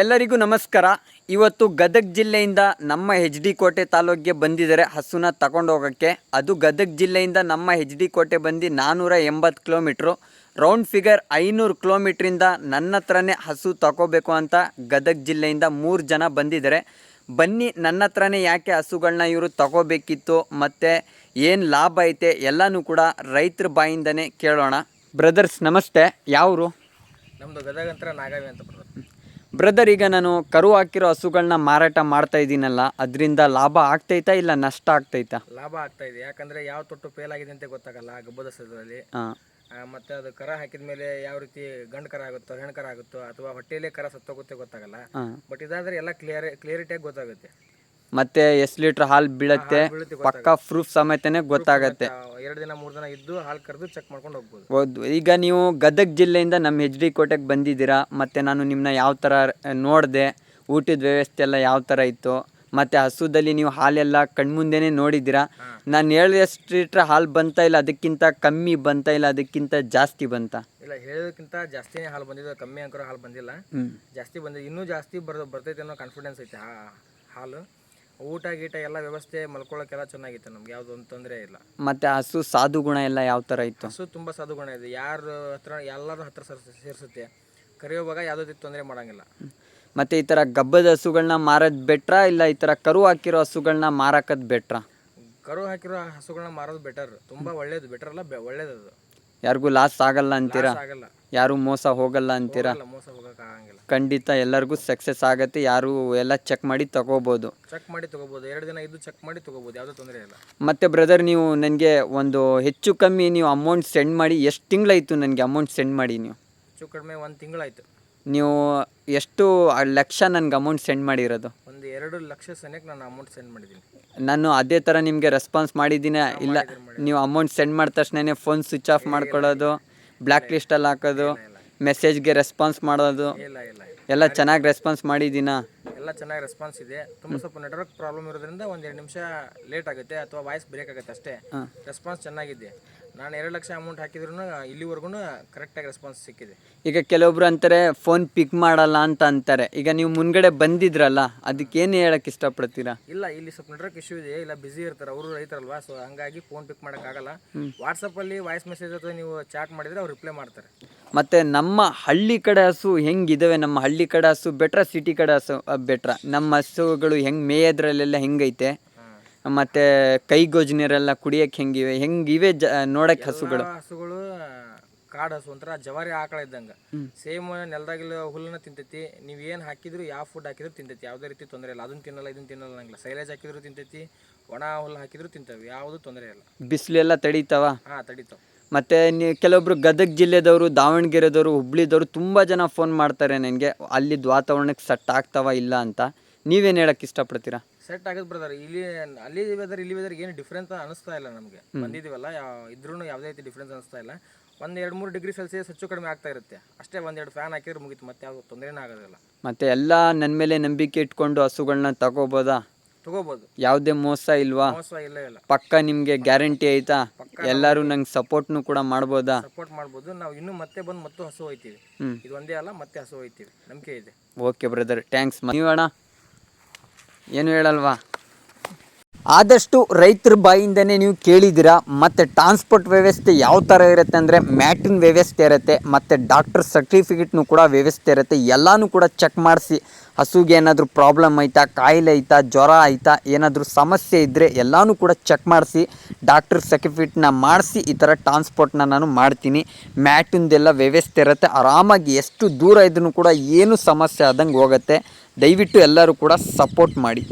ಎಲ್ಲರಿಗೂ ನಮಸ್ಕಾರ. ಇವತ್ತು ಗದಗ ಜಿಲ್ಲೆಯಿಂದ ನಮ್ಮ ಹೆಚ್ ಡಿ ಕೋಟೆ ತಾಲೂಕಿಗೆ ಬಂದಿದ್ದಾರೆ ಹಸುನ ತಗೊಂಡು ಹೋಗೋಕ್ಕೆ. ಅದು ಗದಗ ಜಿಲ್ಲೆಯಿಂದ ನಮ್ಮ ಹೆಚ್ ಡಿ ಕೋಟೆ ಬಂದು ನಾನ್ನೂರ ಎಂಬತ್ತು ಕಿಲೋಮೀಟ್ರು. ರೌಂಡ್ ಫಿಗರ್ ಐನೂರು ಕಿಲೋಮೀಟ್ರಿಂದ ನನ್ನ ಹತ್ರನೇ ಹಸು ತಗೋಬೇಕು ಅಂತ ಗದಗ ಜಿಲ್ಲೆಯಿಂದ ಮೂರು ಜನ ಬಂದಿದ್ದಾರೆ. ಬನ್ನಿ ನನ್ನ ಹತ್ರನೇ ಯಾಕೆ ಹಸುಗಳನ್ನ ಇವರು ತಗೋಬೇಕಿತ್ತು, ಮತ್ತು ಏನು ಲಾಭ ಐತೆ ಎಲ್ಲನೂ ಕೂಡ ರೈತರ ಬಾಯಿಂದನೇ ಕೇಳೋಣ. ಬ್ರದರ್ಸ್ ನಮಸ್ತೆ. ಯಾವರು? ನಮ್ಮದು ಗದಗ ಅಂತ ನಾಗಾವಿ ಅಂತ ಬ್ರದರ್ ಈಗ ನಾನು ಕರು ಹಾಕಿರೋ ಹಸುಗಳನ್ನ ಮಾರಾಟ ಮಾಡ್ತಾ ಇದ್ದೀನಲ್ಲ ಅದರಿಂದ ಲಾಭ ಆಗ್ತೈತಾ ಇಲ್ಲ ನಷ್ಟ ಆಗ್ತೈತಾ? ಲಾಭ ಆಗ್ತಾ ಇದೆ. ಯಾಕಂದ್ರೆ ಯಾವ ತೊಟ್ಟು ಫೇಲ್ ಆಗಿದೆ ಅಂತ ಗೊತ್ತಾಗಲ್ಲ ಗಬ್ಬದ ಸದರಲ್ಲಿ ಹಾಂ. ಮತ್ತೆ ಅದು ಕರ ಹಾಕಿದ ಮೇಲೆ ಯಾವ ರೀತಿ ಗಂಡು ಕರ ಆಗುತ್ತೋ ಹೆಣ್ಣು ಕರ ಆಗುತ್ತೋ ಅಥವಾ ಹೊಟ್ಟೆಯಲ್ಲೇ ಕರ ಸತ್ತೋಗುತ್ತೆ ಗೊತ್ತಾಗಲ್ಲ. ಬಟ್ ಇದಾದ್ರೆ ಎಲ್ಲ ಕ್ಲಿಯರ್ ಕ್ಲಿಯರಿಟಿಯಾಗಿ ಗೊತ್ತಾಗುತ್ತೆ. ಮತ್ತೆ ಎಷ್ಟು ಲೀಟ್ರ್ ಹಾಲು ಬೀಳುತ್ತೆ? ಪಕ್ಕ ಪ್ರೂಫ್ ಸಮೇತನೇ ಗೊತ್ತಾಗತ್ತೆ. ಎರಡು ದಿನ ಮೂರು ದಿನ ಇದ್ದು ಹಾಲು ಕರೆದು ಚೆಕ್ ಮಾಡ್ಕೊಂಡು ಹೋಗ್ಬೋದು. ಹೌದು. ಈಗ ನೀವು ಗದಗ ಜಿಲ್ಲೆಯಿಂದ ನಮ್ಮ ಹೆಚ್ ಡಿ ಕೋಟೆಗೆ ಬಂದಿದ್ದೀರಾ ಮತ್ತು ನಾನು ನಿಮ್ಮನ್ನ ಯಾವ ಥರ ನೋಡಿದೆ ಊಟದ ವ್ಯವಸ್ಥೆ ಎಲ್ಲ ಯಾವ ಥರ ಇತ್ತು ಮತ್ತು ಹಸುದಲ್ಲಿ ನೀವು ಹಾಲೆಲ್ಲ ಕಣ್ಮುಂದೆನೇ ನೋಡಿದ್ದೀರಾ ನಾನು ಹೇಳಿದಷ್ಟು ಲೀಟ್ರ್ ಹಾಲು ಬಂತ ಇಲ್ಲ ಅದಕ್ಕಿಂತ ಕಮ್ಮಿ ಬಂತ ಇಲ್ಲ ಅದಕ್ಕಿಂತ ಜಾಸ್ತಿ ಬಂತ? ಇಲ್ಲ ಹೇಳೋದಕ್ಕಿಂತ ಜಾಸ್ತಿನೇ ಹಾಲು ಬಂದಿದೆ ಕಮ್ಮಿ ಅಂಕರ ಹಾಲು ಬಂದಿಲ್ಲ. ಜಾಸ್ತಿ ಬಂದಿದೆ. ಇನ್ನೂ ಜಾಸ್ತಿ ಬರ್ ಬರ್ತೈತೆ ಅನ್ನೋ ಕಾನ್ಫಿಡೆನ್ಸ್ ಐತೆ ಹಾಲು. ಊಟ ಗೀಟ ಎಲ್ಲ ವ್ಯವಸ್ಥೆ ಮಲ್ಕೊಳ್ಳೋಕೆಲ್ಲ ಚೆನ್ನಾಗಿತ್ತು ನಮ್ಗೆ ಯಾವ್ದು ಒಂದು ತೊಂದರೆ ಇಲ್ಲ. ಮತ್ತೆ ಹಸು ಸಾಧು ಗುಣ ಎಲ್ಲ ಯಾವ ಥರ ಇತ್ತು? ಹಸು ತುಂಬ ಸಾಧುಗುಣ ಇದೆ. ಯಾರ ಹತ್ರ ಎಲ್ಲರ ಹತ್ರ ಸೇರ್ಸ- ಸೇರ್ಸುತ್ತೆ. ಕರೆಯುವಾಗ ಯಾವುದೇ ರೀತಿ ತೊಂದರೆ ಮಾಡಂಗಿಲ್ಲ. ಮತ್ತೆ ಈ ಥರ ಗಬ್ಬದ ಹಸುಗಳನ್ನ ಮಾರೋದು ಬೆಟ್ರ ಇಲ್ಲ ಈ ಥರ ಕರು ಹಾಕಿರೋ ಹಸುಗಳನ್ನ ಮಾರಾಕದ್ ಬೆಟ್ರ? ಕರು ಹಾಕಿರೋ ಹಸುಗಳನ್ನ ಮಾರೋದು ಬೆಟರ್ ತುಂಬ ಒಳ್ಳೇದು ಬೆಟರ್ ಅಲ್ಲ ಬೆ- ಒಳ್ಳೇದದು. ಯಾರಿಗೂ ಲಾಸ್ ಆಗಲ್ಲ ಅಂತೀರಾ? ಆಗಲ್ಲ. ಯಾರು ಮೋಸ ಹೋಗಲ್ಲ ಅಂತೀರಾ? ಅಲ್ಲ ಮೋಸ ಹೋಗಕ್ಕೆ ಆಗಂಗಿಲ್ಲ. ಖಂಡಿತ ಎಲ್ಲರಿಗೂ ಸಕ್ಸಸ್ ಆಗುತ್ತೆ ಯಾರು ಎಲ್ಲ ಚೆಕ್ ಮಾಡಿ ತಗೋಬೋದು. ಚೆಕ್ ಮಾಡಿ ತಗೋಬೋದು ಎರಡು ದಿನ ಇದ್ದು ಚೆಕ್ ಮಾಡಿ ತಗೋಬೋದು ಯಾವುದೇ ತೊಂದರೆ ಇಲ್ಲ. ಮತ್ತೆ ಬ್ರದರ್ ನೀವು ನನಗೆ ಒಂದು ಹೆಚ್ಚು ಕಮ್ಮಿ ನೀವು ಅಮೌಂಟ್ ಸೆಂಡ್ ಮಾಡಿ ಎಷ್ಟು ತಿಂಗಳಾಯಿತು ನನಗೆ ಅಮೌಂಟ್ ಸೆಂಡ್ ಮಾಡಿ ನೀವು? ಹೆಚ್ಚು ಕಡಿಮೆ ಒಂದು ತಿಂಗಳಾಯ್ತು. ನೀವು ಎಷ್ಟು ಲಕ್ಷ ನನಗೆ ಅಮೌಂಟ್ ಸೆಂಡ್ ಮಾಡಿರೋದು? ಎರಡು ಲಕ್ಷ ಸನಿಯಕ್ಕೆ ನಾನು ಅಮೌಂಟ್ ಸೆಂಡ್ ಮಾಡಿದ್ದೀನಿ. ನಾನು ಅದೇ ಥರ ನಿಮಗೆ ರೆಸ್ಪಾನ್ಸ್ ಮಾಡಿದ್ದೀನಿ? ಇಲ್ಲ ನೀವು ಅಮೌಂಟ್ ಸೆಂಡ್ ಮಾಡಿದ ತಕ್ಷಣನೇ ಫೋನ್ ಸ್ವಿಚ್ ಆಫ್ ಮಾಡ್ಕೊಳ್ಳೋದು ಬ್ಲ್ಯಾಕ್ ಲಿಸ್ಟಲ್ಲಿ ಹಾಕೋದು ಮೆಸೇಜ್ಗೆ ರೆಸ್ಪಾನ್ಸ್ ಮಾಡೋದು. ಇಲ್ಲ ಇಲ್ಲ ಇಲ್ಲ. ಎಲ್ಲ ಚೆನ್ನಾಗಿ ರೆಸ್ಪಾನ್ಸ್ ಮಾಡಿದ್ದೀನಾ? ಎಲ್ಲ ಚೆನ್ನಾಗಿ ರೆಸ್ಪಾನ್ಸ್ ಇದೆ. ತುಂಬ ಸ್ವಲ್ಪ ನೆಟ್ವರ್ಕ್ ಪ್ರಾಬ್ಲಮ್ ಇರೋದ್ರಿಂದ ಒಂದೆರಡು ನಿಮಿಷ ಲೇಟ್ ಆಗುತ್ತೆ ಅಥವಾ ವಾಯ್ಸ್ ಬ್ರೇಕ್ ಆಗುತ್ತೆ ಅಷ್ಟೇ. ರೆಸ್ಪಾನ್ಸ್ ಚೆನ್ನಾಗಿದೆ. ನಾನು ಎರಡು ಲಕ್ಷ ಅಮೌಂಟ್ ಹಾಕಿದ್ರು ಇಲ್ಲಿವರೆಗೂ ಕರೆಕ್ಟಾಗಿ ರೆಸ್ಪಾನ್ಸ್ ಸಿಕ್ಕಿದೆ. ಈಗ ಕೆಲವೊಬ್ರು ಅಂತಾರೆ ಫೋನ್ ಪಿಕ್ ಮಾಡಲ್ಲ ಅಂತ ಅಂತಾರೆ. ಈಗ ನೀವು ಮುನ್ಗಡೆ ಬಂದಿದ್ರಲ್ಲ ಅದಕ್ಕೆ ಏನು ಹೇಳಕ್ಕೆ ಇಷ್ಟಪಡ್ತೀರಾ? ಇಲ್ಲ ಇಲ್ಲಿ ಸ್ವಲ್ಪ ನೆಟ್ವರ್ಕ್ ಇಶ್ಯೂ ಇದೆ. ಇಲ್ಲ ಬಿಸಿ ಇರ್ತಾರೆ. ಅವರು ರೈತರಲ್ವಾ? ಸೊ ಹಂಗಾಗಿ ಫೋನ್ ಪಿಕ್ ಮಾಡೋಕ್ಕಾಗಲ್ಲ. ವಾಟ್ಸಪ್ಪಲ್ಲಿ ವಾಯ್ಸ್ ಮೆಸೇಜ್ ಅಥವಾ ನೀವು ಚಾಟ್ ಮಾಡಿದರೆ ಅವ್ರು ರಿಪ್ಲೈ ಮಾಡ್ತಾರೆ. ಮತ್ತು ನಮ್ಮ ಹಳ್ಳಿ ಕಡೆ ಹಸು ಹೆಂಗಿದಾವೆ? ನಮ್ಮ ಹಳ್ಳಿ ಕಡೆ ಹಸು ಬೆಟ್ರ ಸಿಟಿ ಕಡೆ ಹಸು ಬೆಟ್ರ. ನಮ್ಮ ಹಸುಗಳು ಹೆಂಗೆ ಮೇಯೋದ್ರಲ್ಲೆಲ್ಲ ಹೆಂಗೈತೆ? ಮತ್ತು ಕೈ ನೀರೆಲ್ಲ ಕುಡಿಯಕ್ಕೆ ಹೆಂಗಿವೆ? ಹೆಂಗಿವೆ ಜ ನೋಡಕ್ಕೆ ಹಸುಗಳು? ಹಸುಗಳು ಕಾಡು ಹಸು ಒಂಥರ ಜವಾರಿ ಆಕಳ ಇದ್ದಂಗೆ. ಸೇಮ್ ನೆಲದಾಗಿಲ್ಲ ಹುಲ್ಲನ್ನ ತಿಂತೈತಿ. ನೀವು ಏನು ಹಾಕಿದ್ರು ಯಾವ ಫುಡ್ ಹಾಕಿದ್ರು ತಿಂತೈತಿ. ಯಾವುದೇ ರೀತಿ ತೊಂದರೆ ಇಲ್ಲ. ಅದನ್ನ ತಿನ್ನಲ್ಲ ಇದನ್ನ ತಿನ್ನಲ್ಲ ನಂಗಿಲ್ಲ ಸೈಲೇಜ್ ಹಾಕಿದ್ರು ತಿಂತೈತಿ. ಒಣ ಹುಲ್ಲು ಹಾಕಿದ್ರು ತಿಂತವೆ. ಯಾವುದು ತೊಂದರೆ ಇಲ್ಲ. ಬಿಸಿಲೆಲ್ಲ ತಡೀತಾವ? ಹಾಂ ತಡೀತಾವ. ಮತ್ತು ನೀವು ಕೆಲವೊಬ್ರು ಗದಗ ಜಿಲ್ಲೆದವರು ದಾವಣಗೆರೆದವರು ಹುಬ್ಳಿದವರು ತುಂಬ ಜನ ಫೋನ್ ಮಾಡ್ತಾರೆ ನನಗೆ. ಅಲ್ಲಿದ್ದು ವಾತಾವರಣಕ್ಕೆ ಸೆಟ್ ಆಗ್ತಾವ ಇಲ್ಲ ಅಂತ. ನೀವೇನು ಹೇಳಕ್ಕೆ ಇಷ್ಟಪಡ್ತೀರಾ? ಸೆಟ್ ಆಗದ್ ಬ್ರದರ್ ಇಲ್ಲಿ ಅಲ್ಲಿ ವೆದರ್ ಇಲ್ಲಿ ವೆದರ್ ಏನು ಡಿಫ್ರೆನ್ಸ್ ಅನಿಸ್ತಾ ಇಲ್ಲ ನಮಗೆ. ಬಂದಿದ್ದೀವಲ್ಲ ಯಾವ ಇದ್ರೂ ಯಾವುದೇ ರೀತಿ ಡಿಫ್ರೆನ್ಸ್ ಅನಿಸ್ತಾ ಇಲ್ಲ. ಒಂದು ಎರಡು ಮೂರು ಡಿಗ್ರಿ ಸೆಲ್ಸಿಯಸ್ ಹೆಚ್ಚು ಕಡಿಮೆ ಆಗ್ತಾ ಇರುತ್ತೆ. ಅಷ್ಟೇ ಒಂದೆರಡು ಫ್ಯಾನ್ ಹಾಕಿದ್ರೆ ಮುಗೀತು ಮತ್ತೆ ಯಾವುದು ತೊಂದರೆನೂ ಆಗೋದಿಲ್ಲ. ಮತ್ತೆ ಎಲ್ಲ ನನ್ನ ಮೇಲೆ ನಂಬಿಕೆ ಇಟ್ಕೊಂಡು ಹಸುಗಳನ್ನ ತಗೋಬೋದಾ? ತಗೋಬೋದು. ಯಾವುದೇ ಮೋಸ ಇಲ್ವಾ? ಮೋಸ ಇಲ್ಲ ಇಲ್ಲ. ಪಕ್ಕ ನಿಮಗೆ ಗ್ಯಾರಂಟಿ ಐತಾ? ಎಲ್ಲರೂ ನಂಗೆ ಸಪೋರ್ಟ್ನು ಕೂಡ ಮಾಡ್ಬೋದಾ? ಸಪೋರ್ಟ್ ಮಾಡ್ಬೋದು. ನಾವು ಇನ್ನೂ ಮತ್ತೆ ಬಂದು ಮತ್ತೆ ಹಸು ಹೋಯ್ತೀವಿ ಇದು ಒಂದೇ ಅಲ್ಲ ಮತ್ತೆ ಹಸು ಹೋಯ್ತೀವಿ ನಂಬಿಕೆ ಇದೆ. ಓಕೆ ಬ್ರದರ್ ಥ್ಯಾಂಕ್ಸ್ ನೀವು ಅಣ್ಣ? ಏನು ಹೇಳಲ್ವಾ? ಆದಷ್ಟು ರೈತರ ಬಾಯಿಂದನೇ ನೀವು ಕೇಳಿದ್ದೀರಾ? ಮತ್ತು ಟ್ರಾನ್ಸ್ಪೋರ್ಟ್ ವ್ಯವಸ್ಥೆ ಯಾವ ಥರ ಇರುತ್ತೆ ಅಂದರೆ ಮ್ಯಾಟಿನ ವ್ಯವಸ್ಥೆ ಇರುತ್ತೆ, ಮತ್ತು ಡಾಕ್ಟರ್ ಸರ್ಟಿಫಿಕೇಟ್ನು ಕೂಡ ವ್ಯವಸ್ಥೆ ಇರುತ್ತೆ, ಎಲ್ಲನೂ ಕೂಡ ಚೆಕ್ ಮಾಡಿಸಿ. ಹಸುಗೆ ಏನಾದರೂ ಪ್ರಾಬ್ಲಮ್ ಐತಾ ಕಾಯಿಲೆ ಐತಾ ಜ್ವರ ಆಯಿತಾ, ಏನಾದರೂ ಸಮಸ್ಯೆ ಇದ್ದರೆ ಎಲ್ಲನೂ ಕೂಡ ಚೆಕ್ ಮಾಡಿಸಿ ಡಾಕ್ಟರ್ ಸರ್ಟಿಫಿಕೇಟ್ನ ಮಾಡಿಸಿ, ಈ ಥರ ಟ್ರಾನ್ಸ್ಪೋರ್ಟ್ನ ನಾನು ಮಾಡ್ತೀನಿ. ಮ್ಯಾಟಿಂದೆಲ್ಲ ವ್ಯವಸ್ಥೆ ಇರುತ್ತೆ, ಆರಾಮಾಗಿ ಎಷ್ಟು ದೂರ ಇದ್ರೂ ಕೂಡ ಏನು ಸಮಸ್ಯೆ ಆದಂಗೆ ಹೋಗುತ್ತೆ. ದಯವಿಟ್ಟು ಎಲ್ಲರೂ ಕೂಡ ಸಪೋರ್ಟ್ ಮಾಡಿ.